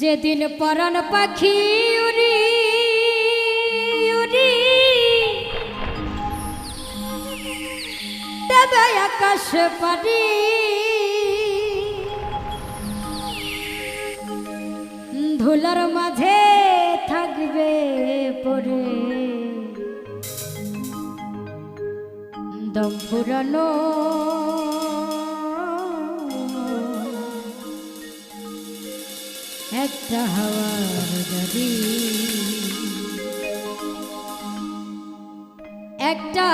যেদিন পরন পাখি উড়ি উড়ি। তবে আকাশ পারি ধুলার মাঝে থাকবে পরে দম একটা হাওয়ার যদি একটা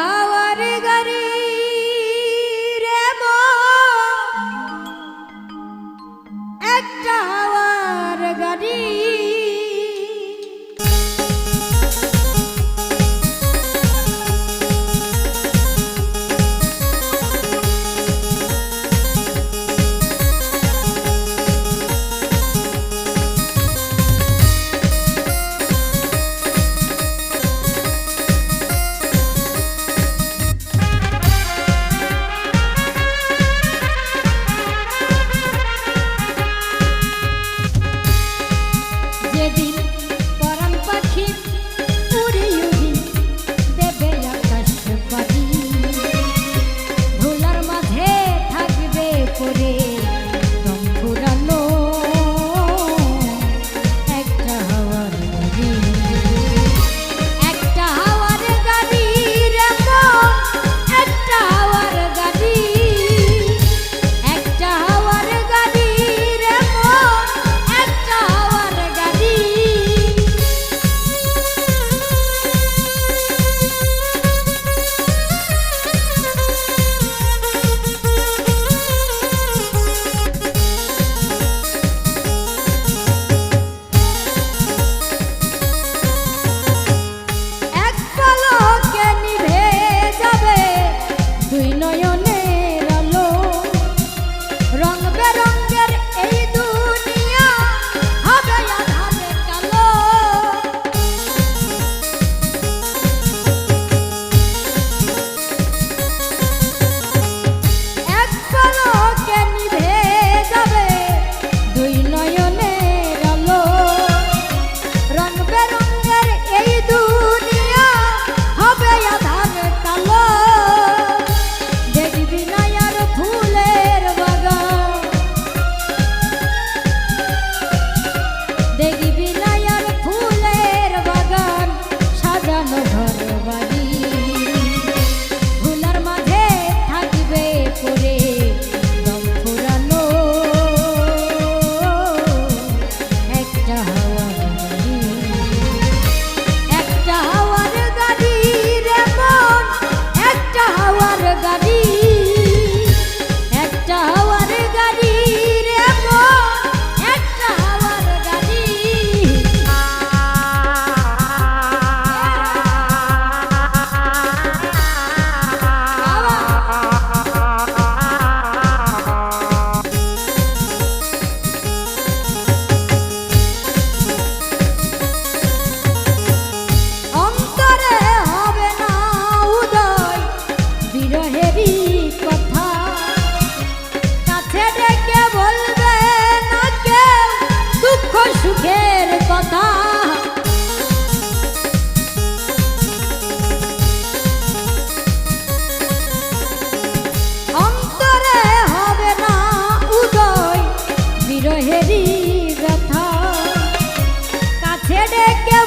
ডেকে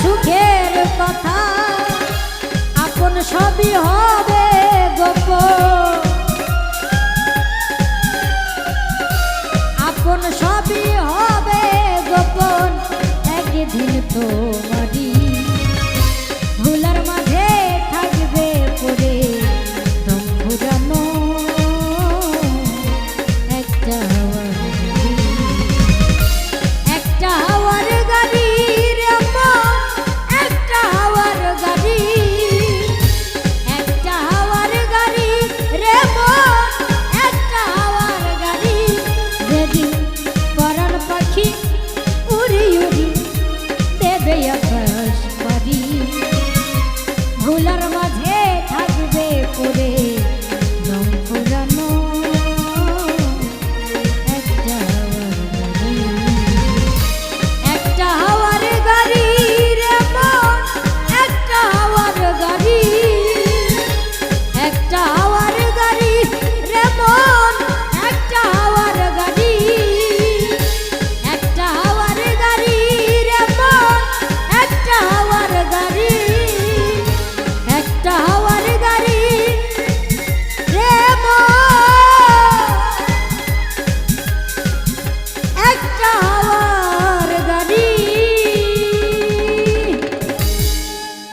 সুখের কথা। আপন সবই হবে আপন সবই হবে গোপন। তো